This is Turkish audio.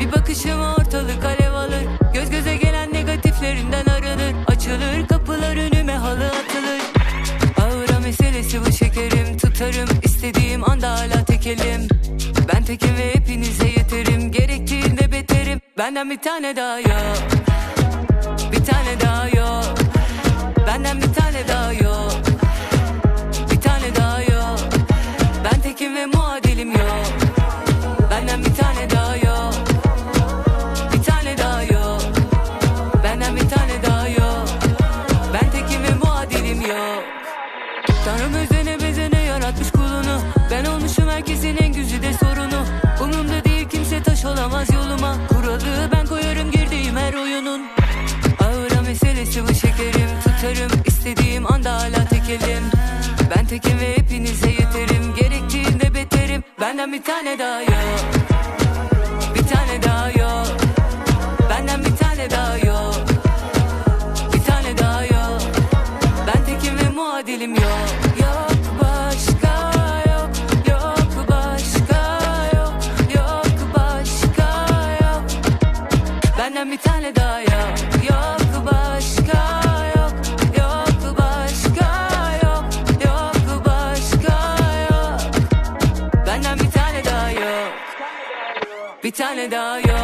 Bir bakışıma ortalık alev alır. Göz göze gelen negatiflerinden aranır Açılır kapılar önüme halı atılır. Ağıra meselesi bu şekerim. Tutarım istediğim anda hala tekelim. Ben tekim ve hepinize yeterim. Gerektiğinde beterim. Benden bir tane daha yok. Bir tane daha yok. Benden bir tane daha yok. Bir tane daha yok. Ben tekim ve muadilim yok Benden bir tane daha yok. Bir tane daha yok. Ben tekim ve muadilim yok. Tanrım özene bezene yaratmış kulunu. Ben olmuşum herkesin en güzide sorunu. Umumda değil kimse taş yoluma. Kuralı ben koyarım girdiğim her oyunun. Ağıra meselesi bu şekerim. Tutarım istediğim anda hala tekelim Ben tekim ve hepinize yeterim. Gerektiğinde beterim. Benden bir tane daha yok Benden bir tane daha yok. Yok başka yok. Yok başka yok. Yok başka yok. Benden bir tane daha yok. Bir tane daha yok